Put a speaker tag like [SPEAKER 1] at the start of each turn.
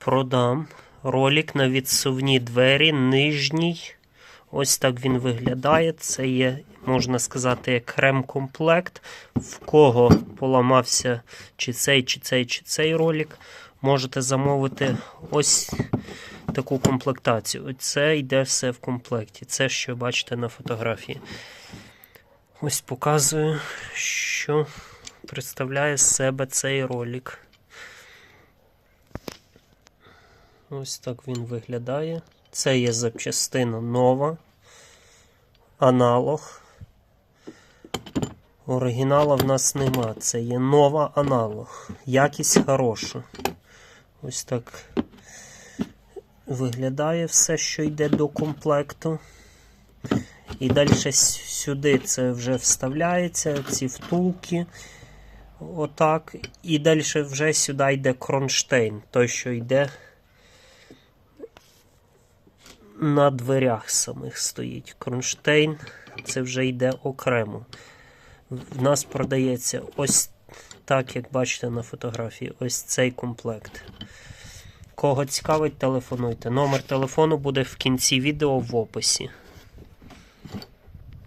[SPEAKER 1] продам ролик на відсувні двері, нижній. Ось так він виглядає. Це є, можна сказати, як крем-комплект. В кого поламався чи цей, чи цей, чи цей ролик, можете замовити ось таку комплектацію. Це йде все в комплекті. Це, що бачите на фотографії. Ось показую, що представляє себе цей ролик. Ось так він виглядає. Це є запчастина нова. Аналог. Оригінала в нас нема. Це є нова аналог. Якість хороша. Ось так виглядає все, що йде до комплекту. І далі сюди це вже вставляється, ці втулки. Отак. І далі вже сюди йде кронштейн, той, що йде на дверях самих стоїть. Кронштейн це вже йде окремо. В нас продається ось так, як бачите на фотографії, ось цей комплект. Кого цікавить, телефонуйте. Номер телефону буде в кінці відео в описі.